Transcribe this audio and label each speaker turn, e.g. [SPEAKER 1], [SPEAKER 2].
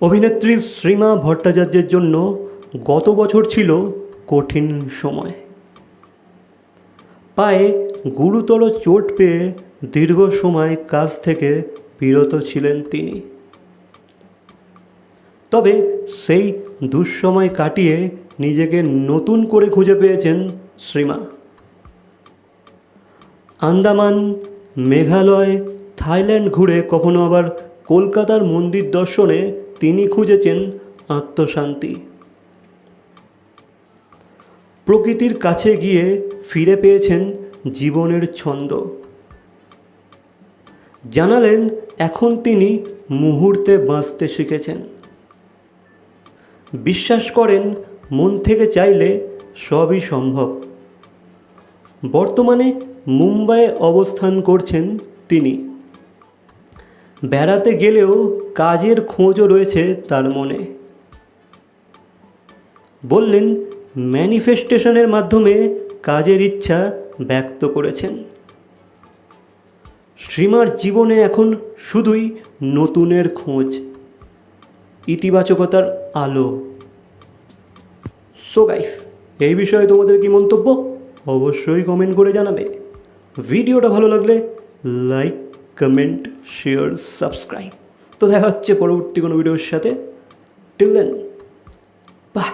[SPEAKER 1] অভিনেত্রী শ্রীমা ভট্টাচার্যের জন্য গত বছর ছিল কঠিন সময়। পায়ে গুরুতর চোট পেয়ে দীর্ঘ সময় কাজ থেকে বিরত ছিলেন তিনি। তবে সেই দুঃসময় কাটিয়ে নিজেকে নতুন করে খুঁজে পেয়েছেন শ্রীমা। আন্দামান, মেঘালয়, থাইল্যান্ড ঘুরে কখনো আবার কলকাতার মন্দির দর্শনে তিনি খুঁজেছেন আত্মশান্তি। প্রকৃতির কাছে গিয়ে ফিরে পেয়েছেন জীবনের ছন্দ। জানালেন, এখন তিনি মুহূর্তে বাঁচতে শিখেছেন। বিশ্বাস করেন, মন থেকে চাইলে সবই সম্ভব। বর্তমানে মুম্বাইয়ে অবস্থান করছেন তিনি। বেড়াতে গেলেও কাজের খোঁজও রয়েছে তার মনে। বললেন, ম্যানিফেস্টেশনের মাধ্যমে কাজের ইচ্ছা ব্যক্ত করেছেন। শ্রীমার জীবনে এখন শুধুই নতুনের খোঁজ, ইতিবাচকতার আলো। সো গাইস এই বিষয়ে তোমাদের কি মন্তব্য? অবশ্যই কমেন্ট করে জানাবে। ভিডিওটা ভালো লাগলে লাইক কমেন্ট শেয়ার সাবস্ক্রাইব তো দেখা হচ্ছে পরবর্তী কোনো ভিডিওর সাথে। টিল দেন বাহ